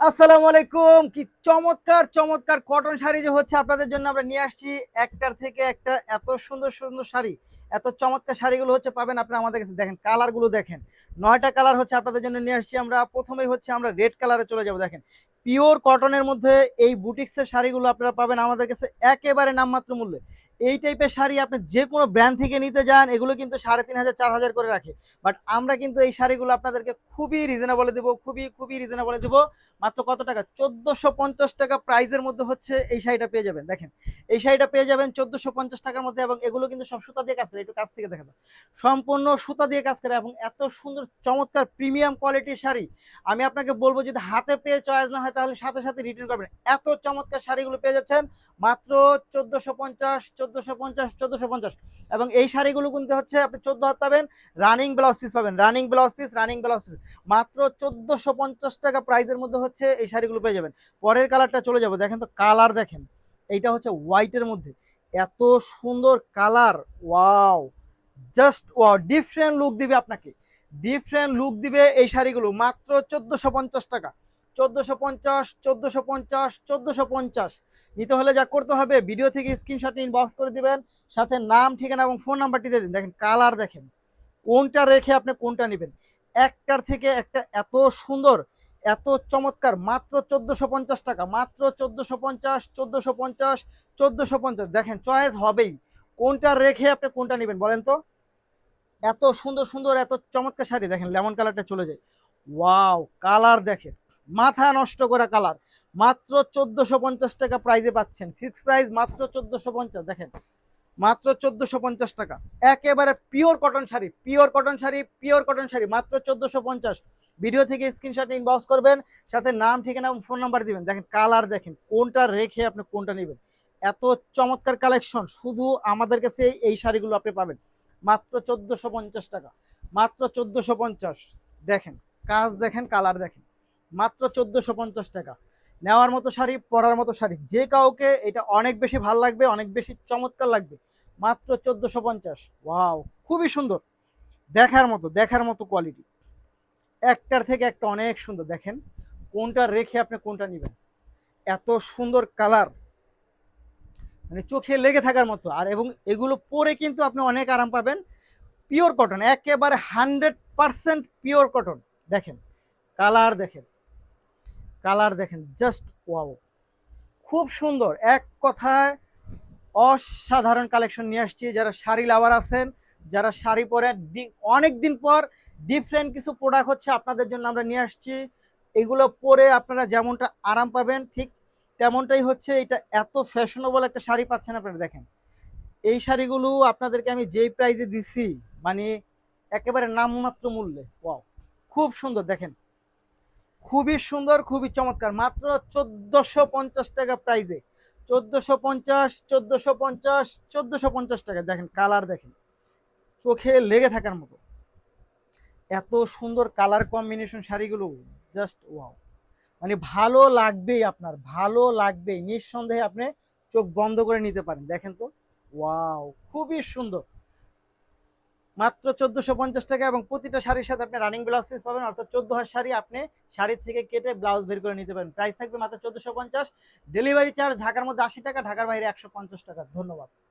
আসসালামু আলাইকুম। কি চমৎকার চমৎকার কটন শাড়ি যে হচ্ছে আপনাদের জন্য আমরা নিয়ে আসছি। একটার থেকে একটা এত সুন্দর সুন্দর শাড়ি, এত চমৎকার শাড়িগুলো হচ্ছে পাবেন আপনারা আমাদের কাছে। দেখেন, কালারগুলো দেখেন। নয়টা কালার হচ্ছে আপনাদের জন্য নিয়ে আসছি আমরা। প্রথমেই হচ্ছে আমরা রেড কালারে চলে যাব, দেখেন। পিওর কটনের মধ্যে এই বুটিক্সের শাড়িগুলো আপনারা পাবেন আমাদের কাছে একেবারে নামমাত্র মূল্যে। এই টাইপের শাড়ি আপনি যে কোনো ব্র্যান্ড থেকে নিতে যান, এগুলো কিন্তু সাড়ে তিন হাজার, চার হাজার করে রাখে। বাট আমরা কিন্তু এই শাড়িগুলো আপনাদেরকে খুবই রিজনেবলে দেবো, খুবই খুবই রিজনেবলে দেবো। মাত্র কত টাকা? চোদ্দোশো পঞ্চাশ টাকা প্রাইজের মধ্যে হচ্ছে এই শাড়িটা পেয়ে যাবেন। দেখেন, এই শাড়িটা পেয়ে যাবেন চোদ্দোশো পঞ্চাশ টাকার মধ্যে এবং এগুলো কিন্তু সব সুতা দিয়ে কাজ করে। একটু কাছ থেকে দেখাবো। সম্পূর্ণ সুতা দিয়ে কাজ করে এবং এত সুন্দর, চমৎকার প্রিমিয়াম কোয়ালিটির শাড়ি। আমি আপনাকে বলব, যদি হাতে পেয়ে চয়েস না হয়, তাহলে সাথে সাথে রিটার্ন করবেন। এত চমৎকার শাড়িগুলো পেয়ে যাচ্ছেন। মাত্র চোদ্দোশো পঞ্চাশ চোদ্দোশো পঞ্চাশ চোদ্দোশো পঞ্চাশ। এবং এই শাড়িগুলো কিনতে হচ্ছে আপনি চোদ্দ হাত পাবেন রানিং ব্লাউজ পিস পাবেন running blouse piece running blouse piece মাত্র চোদ্দোশো পঞ্চাশ টাকা প্রাইসের মধ্যে হচ্ছে এই শাড়িগুলো পেয়ে যাবেন। পরের কালারটা চলে যাব, দেখেন তো কালার দেখেন। এইটা হচ্ছে হোয়াইটের মধ্যে। এত সুন্দর colour wow just wow different look দিবে আপনাকে। ডিফারেন্ট লুক দিবে এই শাড়িগুলো, মাত্র চোদ্দোশো পঞ্চাশ টাকা। চোদ্দোশো পঞ্চাশ চোদ্দোশো পঞ্চাশ চোদ্দোশো পঞ্চাশ। নিতে হলে যা করতে হবে ভিডিও থেকে স্ক্রিনশট ইনবক্স করে দিবেন, সাথে নাম, ঠিকানা এবং ফোন নাম্বারটি দিয়ে দিন। দেখেন কালার দেখেন, কোনটা রেখে আপনি কোনটা নেবেন। একটার থেকে একটা এত সুন্দর, এত চমৎকার, মাত্র চোদ্দোশো পঞ্চাশ টাকা, মাত্র চোদ্দোশো পঞ্চাশ চোদ্দোশো পঞ্চাশ চোদ্দোশো পঞ্চাশ। দেখেন চয়েস হবেই। কোনটা রেখে আপনি কোনটা নেবেন, বলেন তো? এত সুন্দর সুন্দর, এত চমৎকার শাড়ি। দেখেন লেমন কালারটা চলে যায়। ওয়াও কালার দেখেন। মাথা নষ্ট করা কালার মাত্র চোদ্দোশো পঞ্চাশ টাকা প্রাইজে পাচ্ছেন। ফিক্স প্রাইস মাত্র চোদ্দোশো পঞ্চাশ, দেখেন। মাত্র চোদ্দোশো পঞ্চাশ টাকা। একেবারে pure cotton sari pure cotton sari pure cotton sari, মাত্র চোদ্দোশো পঞ্চাশ। ভিডিও থেকে স্ক্রিনশট ইনবক্স করবেন, সাথে নাম, ঠিকানা ফোন নাম্বার দিবেন। দেখেন কালার দেখেন, কোনটা রেখে আপনি কোনটা নেবেন। এত চমৎকার কালেকশন শুধু আমাদের কাছে এই শাড়িগুলো আপনি পাবেন। মাত্র চোদ্দোশো পঞ্চাশ টাকা। মাত্র চোদ্দোশো পঞ্চাশ। দেখেন, কাজ দেখেন কালার দেখেন। মাত্র চোদ্দোশো পঞ্চাশ টাকা। নেওয়ার মতো শাড়ি, পরার মতো শাড়ি, যে কাউকে এটা অনেক বেশি ভালো লাগবে, অনেক বেশি চমৎকার লাগবে। মাত্র চোদ্দোশো পঞ্চাশ। ওয়াও, খুবই সুন্দর। দেখার মতো দেখার মতো কোয়ালিটি একটার থেকে একটা অনেক সুন্দর। দেখেন, কোনটা রেখে আপনি কোনটা নেবেন। এত সুন্দর কালার মানে চোখে লেগে থাকার মতো। আর এবং এগুলো পরে কিন্তু আপনি অনেক আরাম পাবেন। পিওর কটন একেবারে হান্ড্রেড পারসেন্ট পিওর কটন দেখেন কালার দেখেন। কালার দেখেন জাস্ট ওয়াও খুব সুন্দর, এক কথায় অসাধারণ কালেকশন নিয়ে আসছি। যারা শাড়ি লাভার আছেন, যারা শাড়ি পরে অনেক দিন পর ডিফারেন্ট কিছু প্রোডাক্ট হচ্ছে আপনাদের জন্য আমরা নিয়ে আসছি। এগুলো পরে আপনারা যেমনটা আরাম পাবেন, ঠিক তেমনটাই হচ্ছে এটা এত ফ্যাশনেবল একটা শাড়ি পাচ্ছেন আপনারা, দেখেন। এই শাড়িগুলো আপনাদেরকে আমি যেই প্রাইজে দিছি মানে একেবারে নামমাত্র মূল্যে ওয়াও খুব সুন্দর, দেখেন। খুবই সুন্দর, খুবই চমৎকার। মাত্র চোদ্দোশো পঞ্চাশ টাকা প্রাইজে চোদ্দোশো পঞ্চাশ চোদ্দোশো পঞ্চাশ চোদ্দোশো পঞ্চাশ টাকা। দেখেন কালার দেখেন। চোখে লেগে থাকার মতো। এত সুন্দর কালার কম্বিনেশন শাড়িগুলো। জাস্ট ওয়াও মানে ভালো লাগবেই আপনার, ভালো লাগবেই। নিঃসন্দেহে আপনি চোখ বন্ধ করে নিতে পারেন। দেখেন তো? ওয়াও খুবই সুন্দর। মাত্র চোদ্দোশো পঞ্চাশ টাকা এবং প্রতিটা শাড়ির সাথে আপনি রানিং ব্লাউজ পিস পাবেন, অর্থাৎ চোদ্দ হাজার শাড়ি আপনি শাড়ি থেকে কেটে ব্লাউজ বের করে নিতে পারেন। প্রাইস থাকবে মাত্র চোদ্দশো পঞ্চাশ। ডেলিভারি চার্জ ঢাকার মধ্যে আশি টাকা, ঢাকার বাইরে একশো পঞ্চাশ টাকা। ধন্যবাদ।